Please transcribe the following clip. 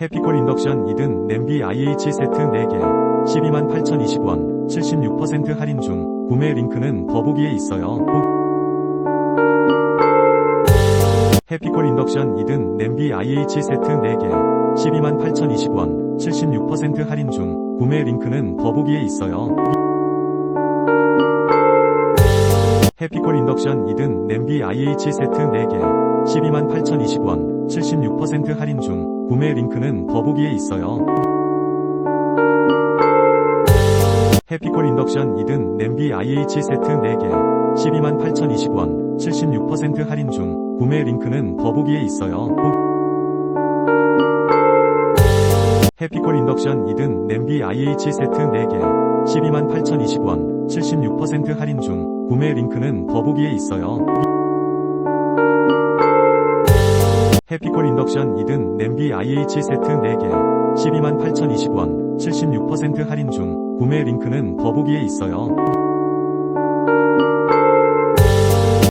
해피콜 인덕션 2등 냄비 IH 세트 4개 128,020원 76% 할인 중 구매 링크는 더보기에 있어요. 꼭 해피콜 인덕션 2등 냄비 IH 세트 4개 128,020원 76% 할인 중 구매 링크는 더보기에 있어요. 해피콜 인덕션 2등 냄비 IH 세트 4개 128,020원 76% 할인 중 구매 링크는 더보기에 있어요. 해피콜 인덕션 2등 냄비 IH 세트 4개 128,020원 76% 할인 중 구매 링크는 더보기에 있어요. 꼭 해피콜 인덕션 2등 냄비 IH 세트 4개 128,020원 76% 할인 중 구매 링크는 더보기에 있어요. 해피콜 인덕션 2등 냄비 IH 세트 4개 128,020원 76% 할인 중 구매 링크는 더보기에 있어요.